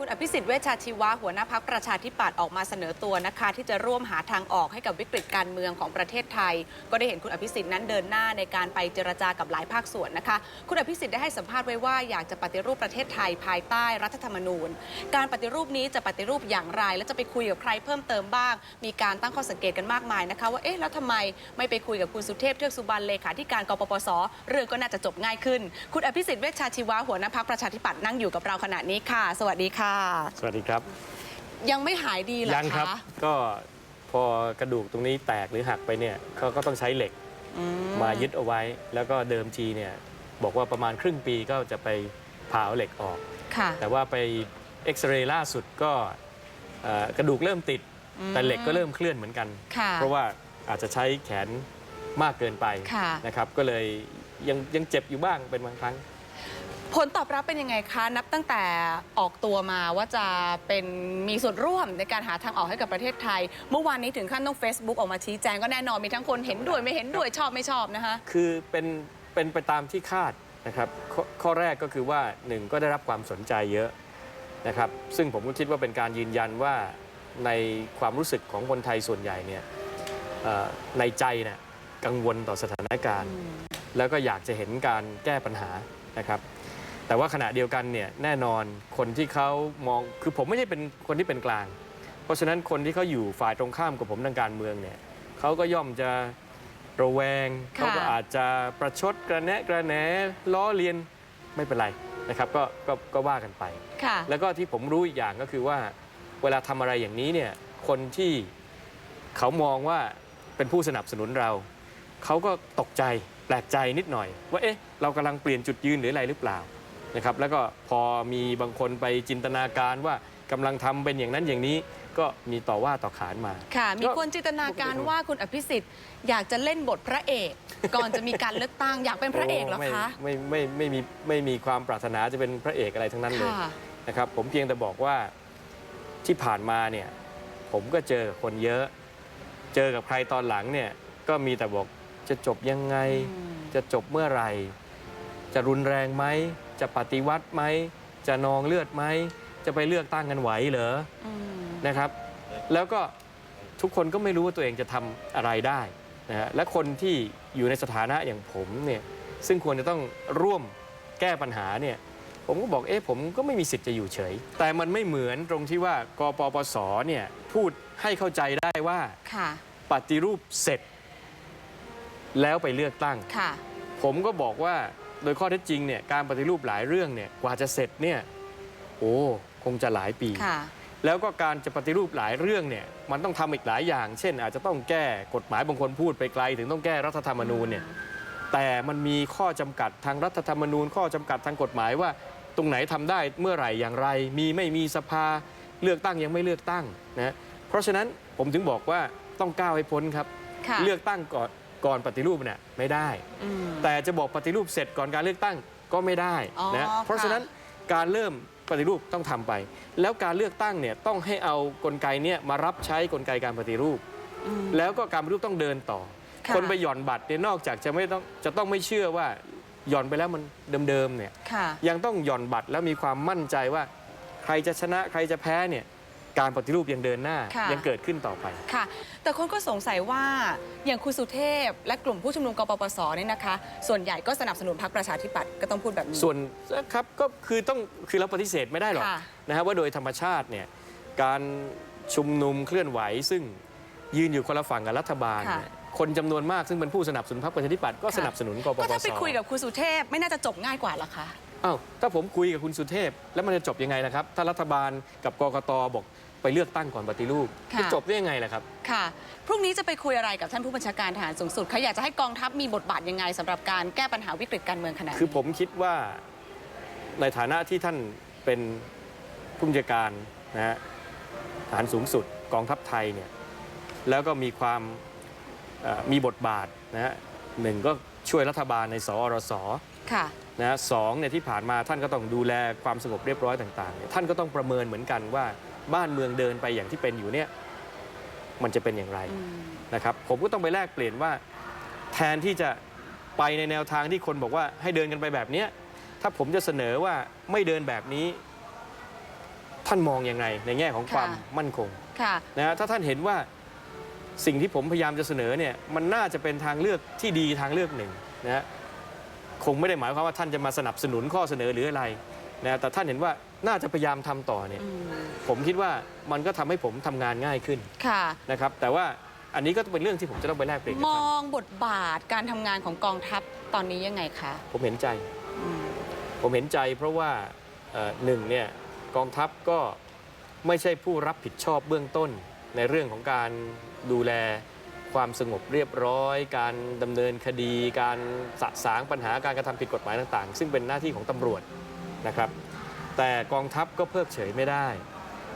คุณอภิสิทธิ์เวชชาชีวะหัวหน้าพักประชาธิปัตย์ออกมาเสนอตัวนะคะ ที่จะร่วมหาทางออกให้กับวิกฤตการเมืองของประเทศไทย ก็ได้เห็นคุณอภิสิทธิ์นั้นเดินหน้าในการไปเจรจากับหลายภาคส่วนนะคะ คุณอภิสิทธิ์ได้ให้สัมภาษณ์ไว้ว่าอยากจะปฏิรูปประเทศไทยภายใต้รัฐธรรมนูญ การปฏิรูปนี้จะปฏิรูปอย่างไร และจะไปคุยกับใครเพิ่มเติมบ้าง มีการตั้งข้อสังเกตกันมากมายนะคะ ว่าเอ๊ะแล้วทำไมไม่ไปคุยกับคุณสุเทพเทือกสุบรรณเลขาธิการกปปสเรื่องก็น่าจะจบง่ายขึ้น คุณอภิสิทธิ์เวชชาชีวะหัวหน้าพักประชาธิปัตย์นั่งอยู่กับเราขณะนี้ค่ะ สวัสดีค่ะสวัสดีครับ ยังไม่หายดีเหรอยังครับคะก็พอกระดูกตรงนี้แตกหรือหักไปเนี่ยเขาก็ต้องใช้เหล็กอืมายึดเอาไว้ แล้วก็เดิมทีเนี่ยบอกว่าประมาณครึ่งปีก็จะไปผ่าเอาเหล็กออก ค่ะ แต่ว่าไปเอ็กซเรย์ล่าสุดก็เอ่อกระดูกเริ่มติด อืมแต่เหล็กก็เริ่มเคลื่อนเหมือนกัน ค่ะเพราะว่าอาจจะใช้แขนมากเกินไปค่ะ นะครับ ก็เลยยังยังเจ็บอยู่บ้างเป็นบางครั้ง ผลตอบรับเป็นยังไงคะ นับตั้งแต่ออกตัวมาว่าจะเป็นมีส่วนร่วมในการหาทางออกให้กับประเทศไทย เมื่อวานนี้ถึงขั้นต้อง Facebook ออกมาชี้แจงก็แน่นอนมีทั้งคนเห็นด้วยไม่เห็นด้วยชอบไม่ชอบนะคะ คือเป็นเป็นไปตามที่คาดนะครับขอข้อแรกก็คือว่าหนึ่งก็ได้รับความสนใจเยอะนะครับ ซึ่งผมก็คิดว่าเป็นการยืนยันว่าในความรู้สึกของคนไทยส่วนใหญ่เนี่ยเอ่อในใจเนี่ยกังวลต่อสถานการณ์ แล้วก็อยากจะเห็นการแก้ปัญหานะครับ แต่ว่าขณะเดียวกันเนี่ยแน่นอนคนที่เขามองคือผมไม่ใช่เป็นคนที่เป็นกลาง เพราะฉะนั้นคนที่เขาอยู่ฝ่ายตรงข้ามกับผมทางการเมืองเนี่ยเขาก็ย่อมจะระแวงค่ะ เขาก็อาจจะประชดกระแนะกระแหนล้อเลียนไม่เป็นไรนะครับก็ก็ก็ว่ากันไป ค่ะ แล้วก็ที่ผมรู้อีกอย่างก็คือว่าเวลาทำอะไรอย่างนี้เนี่ยคนที่เขามองว่าเป็นผู้สนับสนุนเรา เขาก็ตกใจแปลกใจนิดหน่อย ว่าเอ๊ะเรากำลังเปลี่ยนจุดยืนหรืออะไรหรือเปล่า นะครับแล้วก็พอมีบางคนไปจินตนาการว่ากำลังทำเป็นอย่างนั้นอย่างนี้ก็มีต่อว่าต่อขานมา ค่ะ มีก็คนจินตนาการว่าคุณอภิสิทธิ์ อยากจะเล่นบทพระเอก ก่อนจะมีการเลือกตั้งอยากเป็นพระเอกเหรอคะ ไม่ไม่ไม่ไม่มีไม่มีความปรารถนาจะเป็นพระเอกอะไรทั้งนั้นเลยค่ะนะครับผมเพียงแต่บอกว่าที่ผ่านมาเนี่ยผมก็เจอกับคนเยอะ เจอกับใครตอนหลังเนี่ยก็มีแต่บอกจะจบยังไงอืมจะจบเมื่อไหร่ จะรุนแรงไหม จะปฏิวัติไหม จะนองเลือดไหม จะไปเลือกตั้งกันไหวเหรออืมนะครับ แล้วก็ทุกคนก็ไม่รู้ว่าตัวเองจะทำอะไรได้นะฮะและคนที่อยู่ในสถานะอย่างผมเนี่ยซึ่งควรจะต้องร่วมแก้ปัญหาเนี่ยผมก็บอกเอ๊ะผมก็ไม่มีสิทธิ์จะอยู่เฉย แต่มันไม่เหมือนตรงที่ว่ากปปสเนี่ยพูดให้เข้าใจได้ว่า ค่ะปฏิรูปเสร็จ แล้วไปเลือกตั้ง ค่ะ ผมก็บอกว่า โดยข้อเท็จจริงเนี่ยการปฏิรูปหลายเรื่องเนี่ยกว่าจะเสร็จเนี่ยโอ้คงจะหลายปี ค่ะแล้วก็การจะปฏิรูปหลายเรื่องเนี่ยมันต้องทำอีกหลายอย่าง เช่น อาจจะต้องแก้กฎหมายบางคนพูดไปไกล ถึงต้องแก้รัฐธรรมนูญเนี่ยแต่มันมีข้อจำกัดทางรัฐธรรมนูญ ข้อจำกัดทางกฎหมายว่า ตรงไหนทำได้เมื่อไหร่อย่างไร มีไม่มีสภาเลือกตั้งยังไม่เลือกตั้งนะเพราะฉะนั้นผมถึงบอกว่าต้องก้าวให้พ้นครับ ค่ะ เลือกตั้งก่อน ก่อนปฏิรูปเนี่ยไม่ได้ อืม แต่จะบอกปฏิรูปเสร็จก่อนการเลือกตั้งก็ไม่ได้อ๋อนะเพราะค่ะฉะนั้นการเริ่มปฏิรูปต้องทำไป แล้วการเลือกตั้งเนี่ยต้องให้เอากลไกเนี่ยมารับใช้กลไกการปฏิรูป อืม แล้วก็การปฏิรูปต้องเดินต่อ ค่ะคนไปหย่อนบัตรเนี่ยนอกจากจะไม่ต้องจะต้องไม่เชื่อว่าหย่อนไปแล้วมันเดิมๆเนี่ยค่ะ ยังต้องหย่อนบัตรแล้วมีความมั่นใจว่า ใครจะชนะใครจะแพ้เนี่ย การปฏิรูปยังเดินหน้าค่ะ ยังเกิดขึ้นต่อไป ค่ะ แต่คนก็สงสัยว่าอย่างคุณสุเทพ และกลุ่มผู้ชุมนุมกปปสเนี่ยนะคะ ส่วนใหญ่ก็สนับสนุนพรรคประชาธิปัตย์ก็ต้องพูดแบบนี้ ส่วนครับก็คือต้องคือเราปฏิเสธไม่ได้หรอกค่ะ นะฮะว่าโดยธรรมชาติเนี่ยการชุมนุมเคลื่อนไหว ซึ่งยืนอยู่คนละฝั่งกับรัฐบาลค่ะเนี่ยคนจำนวนมากซึ่งเป็นผู้สนับสนุนพรรคประชาธิปัตย์ก็ค่ะสนับสนุนกปก็ปถ้าสไปคุยกับคุณสุเทพไม่น่าจะจบง่ายกว่าเหรอคะ อ้าวถ้าผมคุยกับคุณสุเทพ แล้วมันจะจบยังไงล่ะครับ ถ้ารัฐบาลกับกกตบอกไปเลือกตั้งก่อนปฏิรูปค่ะจะจบได้ยังไงล่ะครับ ค่ะ พรุ่งนี้จะไปคุยอะไรกับท่านผู้บัญชาการทหารสูงสุดเขาอยากจะให้กองทัพมีบทบาทยังไงสำหรับการแก้ปัญหาวิกฤตการเมืองขนาดนี้คือผมคิดว่าในฐานะที่ท่านเป็นผู้บัญชาการนะฮะฐานสูงสุดกองทัพไทยเนี่ยแล้วก็มีความเอ่อมีบทบาทนะฮะหนึ่งก็ช่วยรัฐบาลในสอรส ค่ะนะฮะสองเนี่ยที่ผ่านมาท่านก็ต้องดูแลความสงบเรียบร้อยต่างๆเนี่ยท่านก็ต้องประเมินเหมือนกันว่าบ้านเมืองเดินไปอย่างที่เป็นอยู่เนี่ยมันจะเป็นอย่างไรอืมนะครับผมก็ต้องไปแลกเปลี่ยนว่า แทนที่จะไปในแนวทางที่คนบอกว่าให้เดินกันไปแบบเนี้ยถ้าผมจะเสนอว่าไม่เดินแบบนี้ ท่านมองยังไง ในแง่ของความค่ะ มั่นคง ค่ะ นะฮะถ้าท่านเห็นว่าสิ่งที่ผมพยายามจะเสนอเนี่ยมันน่าจะเป็นทางเลือกที่ดีทางเลือกหนึ่งนะฮะ คงไม่ได้หมายความว่าท่านจะมาสนับสนุนข้อเสนอหรืออะไรนะแต่ท่านเห็นว่าน่าจะพยายามทำต่อเนี่ยอืมผมคิดว่ามันก็ทำให้ผมทำงานง่ายขึ้นค่ะนะครับแต่ว่าอันนี้ก็เป็นเรื่องที่ผมจะต้องไปแลกเปลี่ยนกับมท่าอนงบทบาทการทำงานของกองทัพตอนนี้ยังไงคะผมเห็นใจอืมผมเห็นใจเพราะว่าเอ่อหนึ่งเนี่ยกองทัพก็ไม่ใช่ผู้รับผิดชอบเบื้องต้นในเรื่องของการดูแล ความสงบเรียบร้อย การดำเนินคดี การสะสางปัญหาการกระทำผิดกฎหมายต่างๆ ซึ่งเป็นหน้าที่ของตำรวจนะครับ แต่กองทัพก็เพิกเฉยไม่ได้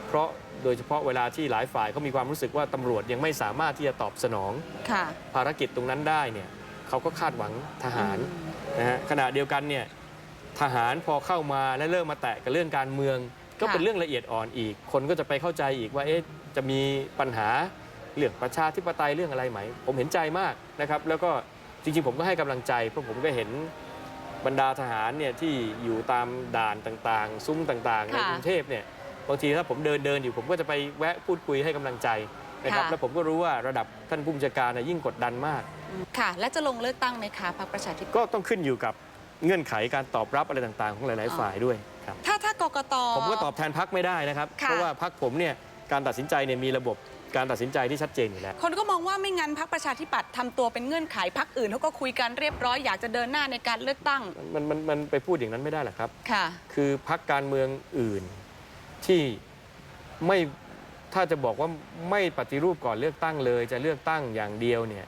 เพราะโดยเฉพาะเวลาที่หลายฝ่ายเขามีความรู้สึกว่าตำรวจยังไม่สามารถที่จะตอบสนองค่ะ ภารกิจตรงนั้นได้เนี่ยเขาก็คาดหวังทหารอืมนะฮะขณะเดียวกันเนี่ยทหารพอเข้ามาและเริ่มมาแตะกับเรื่องการเมือง ก็เป็นค่ะเรื่องละเอียดอ่อนอีก คนก็จะไปเข้าใจอีกว่าเอ๊ะจะมีปัญหา เรื่องประชาธิปไตยเรื่องอะไรไหม ผมเห็นใจมากนะครับ แล้วก็จริงๆ ผมก็ให้กำลังใจเพราะผมก็เห็นบรรดาทหารเนี่ยที่อยู่ตามด่านต่างๆ ซุ้มต่างๆ ในค่ะกรุงเทพเนี่ยบางทีถ้าผมเดินเดินๆอยู่ผมก็จะไปแวะพูดคุยให้กำลังใจนะครับค่ะแล้วผมก็รู้ว่าระดับท่านผู้บัญชาการน่ะยิ่งกดดันมาก ค่ะ และจะลงเลือกตั้งไหมคะพรรคประชาธิปัตย์ก็ต้องขึ้นอยู่กับเงื่อนไขการตอบรับอะไรต่างๆ ของหลายอ๋อๆฝ่ายด้วยครับถ้าถ้ากกตผมก็ตอบแทนพักไม่ได้นะครับค่ะเพราะว่าพักผมเนี่ยการตัดสินใจเนี่ยมีระบบ การตัดสินใจที่ชัดเจนอยู่แล้ว คนก็มองว่าไม่งั้นพรรคประชาธิปัตย์ทำตัวเป็นเงื่อนไขพรรคอื่นเขาก็คุยกันเรียบร้อยอยากจะเดินหน้าในการเลือกตั้งมันมันมันไปพูดอย่างนั้นไม่ได้หรอกครับ ค่ะ คือพักการเมืองอื่นที่ไม่ถ้าจะบอกว่าไม่ปฏิรูปก่อนเลือกตั้งเลย จะเลือกตั้งอย่างเดียวเนี่ย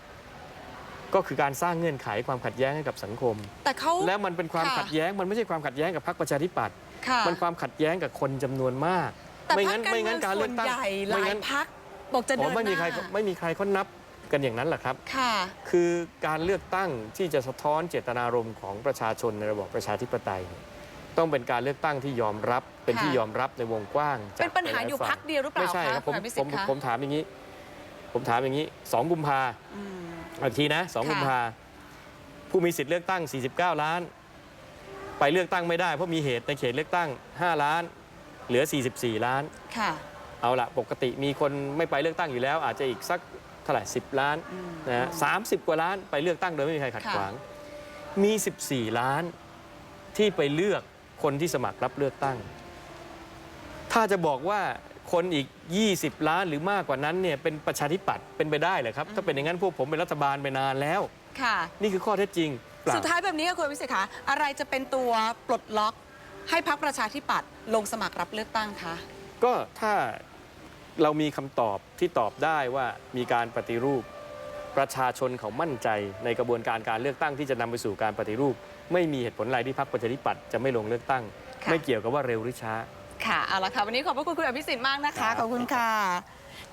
ก็คือการสร้างเงื่อนไขความขัดแย้งให้กับสังคม แต่เขา และมันเป็นความค่ะ ขัดแย้งมันไม่ใช่ความขัดแย้งกับพรรคประชาธิปัตย์ค่ะ มันความขัดแย้งกับคนจำนวนมาก แต่ไม่พรรงั้คนการไม่เมืงั้อนงการส่เลืวอนกตั้งใหญ่หไม่ลายงั้น พัก บอกจะเดิผมนหไม่มีใครน้าไม่มีใครเขานับกันอย่างนั้นหรอกครับ ค่ะ คือการเลือกตั้งที่จะสะท้อนเจตนารมณ์ของประชาชนในระบอบประชาธิปไตยเนี่ยต้องเป็นการเลือกตั้งที่ยอมรับ เป็นค่ะที่ยอมรับในวงกว้างจกเป็นปัญหาอยู่ลๆพักเดียวหรือเปล่าไม่ใช่ครับคะผมคุณอภิสิผทมธิ์คะผมถามอย่างนี้ ผมถามอย่างนี้สองกุมภาอืมอีกทีนะสองค่ะ กุมภาผู้มีสิทธิ์เลือกตั้ง 49 ล้าน ไปเลือกตั้งไม่ได้เพราะมีเหตุในเขตเลือกตั้ง 5 ล้าน เหลือ 44 ล้าน ค่ะ เอาละปกติมีคนไม่ไปเลือกตั้งอยู่แล้ว อาจจะอีกสักเท่าไหร่10ล้านอืมนะฮะสามสิบกว่าล้านไปเลือกตั้งโดยไม่มีใครขัดค่ะขวาง มี 14 ล้านที่ไปเลือกคนที่สมัครรับเลือกตั้ง ถ้าจะบอกว่าคนอีก 20 ล้านหรือมากกว่านั้นเนี่ยเป็นประชาธิปัตย์เป็นไปได้เหรอครับ ถ้าเป็นอย่างนั้นพวกผมเป็นรัฐบาลไปนานแล้ว ค่ะ นี่คือข้อเท็จจริงเปล่าสุดท้ายแบบนี้ค่ะคุณวิสิทธิ์คะอะไรจะเป็นตัวปลดล็อก ให้พรรคประชาธิปัตย์ลงสมัครรับเลือกตั้งคะ ก็ถ้า เรามีคำตอบที่ตอบได้ว่ามีการปฏิรูป ประชาชนเขามั่นใจในกระบวนการการเลือกตั้งที่จะนำไปสู่การปฏิรูป ไม่มีเหตุผลอะไรที่พรรคประชาธิปัตย์จะไม่ลงเลือกตั้ง ค่ะ ไม่เกี่ยวกับว่าเร็วหรือช้า ค่ะ เอาละค่ะ วันนี้ขอบพระคุณคุณอภิสิทธิ์มากนะครัคะบขอบคุณค่ะ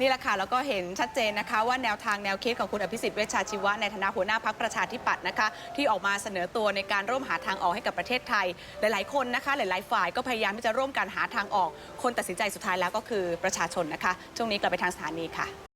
นี่แหละค่ะแล้วก็เห็นชัดเจนนะคะ ว่าแนวทางแนวคิดของคุณอภิสิทธิ์เวชชาชีวะในฐานะหัวหน้าพักประชาธิปัตย์นะคะ ที่ออกมาเสนอตัวในการร่วมหาทางออกให้กับประเทศไทย หลาย ๆ คนนะคะ หลาย ๆ ฝ่ายก็พยายามที่จะร่วมกันหาทางออก คนตัดสินใจสุดท้ายแล้วก็คือประชาชนนะคะ ช่วงนี้กลับไปทางสถานีค่ะ